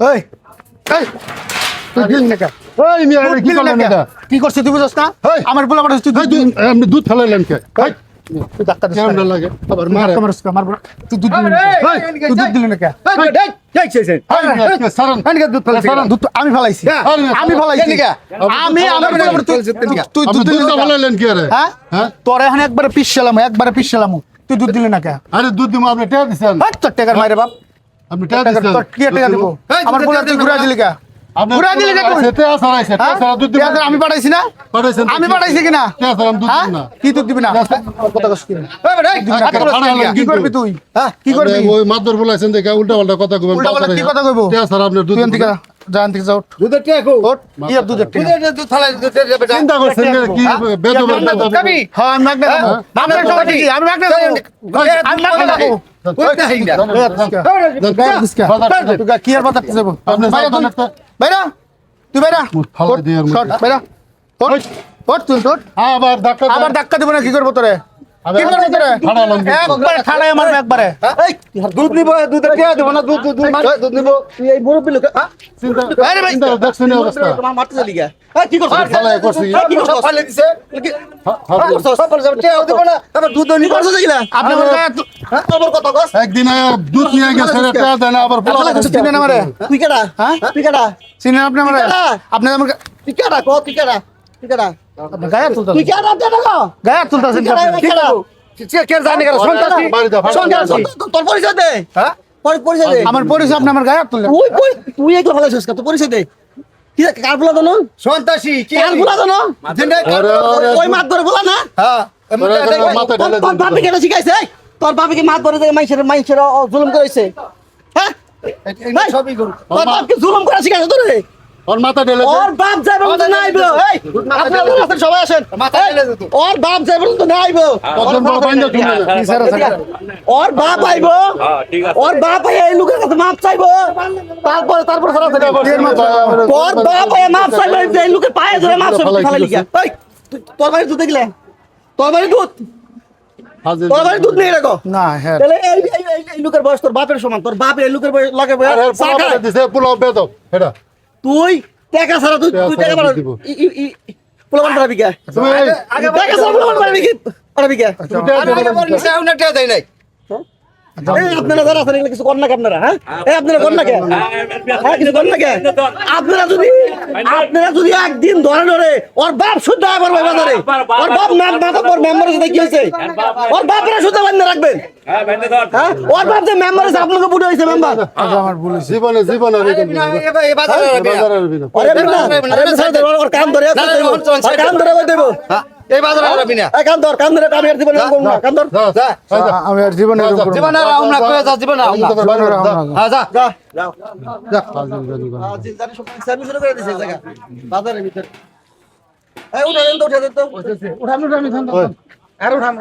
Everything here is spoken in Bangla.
এই এই তুই দিলি না কে? দুধ এটা কি দিলি না কে? করছিস তুই বুঝছ না আমার বলা পাঠাস তুই দুধ আপনি ফেলাইলেন কে। লাগে আবার মারে। তুই দিলি তুই দিলি না কে? আমি ফেলাইছি আমি ফেলাইছি তুই দুধ? ফেলাইলেন কি আরে হ্যাঁ হ্যাঁ তোর এখন একবারে পিছলাম একবারে পিছলাম তুই দুধ দিলি না কে আরে দুধ দিব আপনি টেয়া দিছেন টাকার মাইরে বাপ আপনি টাকা- দিছেন তোর কি টাকা দিব? আমার বলা তুই ঘুরা দিলি কে ঘুরা দিলি কে তুই টেয়া সারাইছে টেয়া সারা দুধ দিব আমি পাঠাইছি না? পাঠাইছেন তো আমি কি? পাঠাইছি কিনা? টেয়া সারা দুধ হ্যাঁ? না। কি দুধ দিবি না? কথা কস কি দিবি না। কি। করবি তুই? হ্যাঁ কি করবি? ওই মাদর বলাইছেন দেখে উল্টা পাল্টা কথা কইবেন কি কথা কইবো? টেয়া সারা আপনি দুধ দুধের দুধের চিন্তা করছেন কি বেদবের বেদবের হ্যাঁ আমি মাগনা কি আমি মাগনা আমি মাগনা কি আর বাতাতে যাব বাইরে তুই বাইরে দিয়ে। বাইরে তুই ধাক্কা। আবার ধাক্কা দিব না কি করব তোরে দুধ নিব দুধের টেয়া দেবো না? দুধ দুধ দুধ নিব। তুই এই মুরব্বী লোক হ্যাঁ? দেখছেন অবস্থা। মারতে চলি দুধ গায়ে দুধ আপনি গায়ে। তুই গায়ে তুলতেছেন কি জানি সন্তাসী সন্তাসী তোর পরিচয় দে। হ্যাঁ? পরিচয় দে। আমার পরিচয় আপনি আমার গায়ে তুললেন। তুই কই তুই এগুলো ভালো ছিস তোর পরিচয় দে। কি কার বলা জানো সন্ত্রাসী কি? কার বলা জানো ওরে, ওরে, ওই মাত ধরে বলা না? হ্যাঁ ওরে, ওরে, মাথায় ঢেলে তোর বাপি কেন শিখাইছে? এই? তোর বাপিকে মাত ধরে দেখে মাইছের মাইছের জুলুম করেছে? হ্যাঁ? সবই করুন তোর বাপকে জুলুম করে শিখাইছে তোরে? ওর মাথা ঢেলে ওর বাপ যাবে বলতে না আইবো এই আপনারা আসেন সবাই আসেন। মাথা ঢেলে দে তো। ওর বাপ যাবে বলতে না আইবো বড় বাইন্দা তুমি ওর বাপ আইবো। ওর বাপ আইয়া এই লোকের কাছে মাপ চাইব। তারপরে তারপরে সারা এটা করছি, বাপ মাপ চাইব এই লোকের পায়ে ধরে মাপ চাইব লিখা এই তোর বাড়ি দুধ দেখলে? তোর বাড়ি দুধ? হাজির তোর বাড়ি দুধ নেই রাখো। না হ্যাঁ। তাহলে এই লোকের বয়স তোর বাপের সমান তোর বাপ এই লোকের বয়স লাগে দিছে, পোলাও বেঁধো, এটা। তুই টাকা ছাড়া তুই তুই টাকা দিব। পোলাপান পারবি কে? টাকা ছাড়া পোলাপান পারবি কি? পারবি কে? আউনা টিয়া দেয় নাই। এই আপনারা যারা আছেন কিছু করেন না আপনারা হ্যাঁ? এই আপনারা হ্যাঁ করেন না কে? আপনারা যদি আপনারা যদি একদিন ধরে ধরে ওর বাপ শুদ্ধ আবার আমার বাজারে। ওর বাপ নাম মাথা পর মেম্বার সাথে কি হয়েছে? ওর বাপরা শুদ্ধ বান্ধে রাখবেন। হ্যাঁ ওর বাপ যে মেম্বার আছে আপনাকে বুঝে হয়েছে মেম্বার। আমার বলে জীবনে জীবন আর ওর কান ধরে ধরে দেবো হ্যাঁ, এই বাজারে রাখবি না। কান ধর কান ধরে আমি আর জীবনে রাখব না কান ধর। আমি আর জীবনে রাখব না। জীবনে রাখব না কয়ে যা জীবনে রাখব জীবনে। না। হ্যাঁ যা। যা। যা, হাজির জানি জানি সব সার্ভিস করে দিছে জায়গা। বাজারের ভিতর। এই উঠা দেন তো উঠা দেন তো উঠানো উঠানো আর উঠানো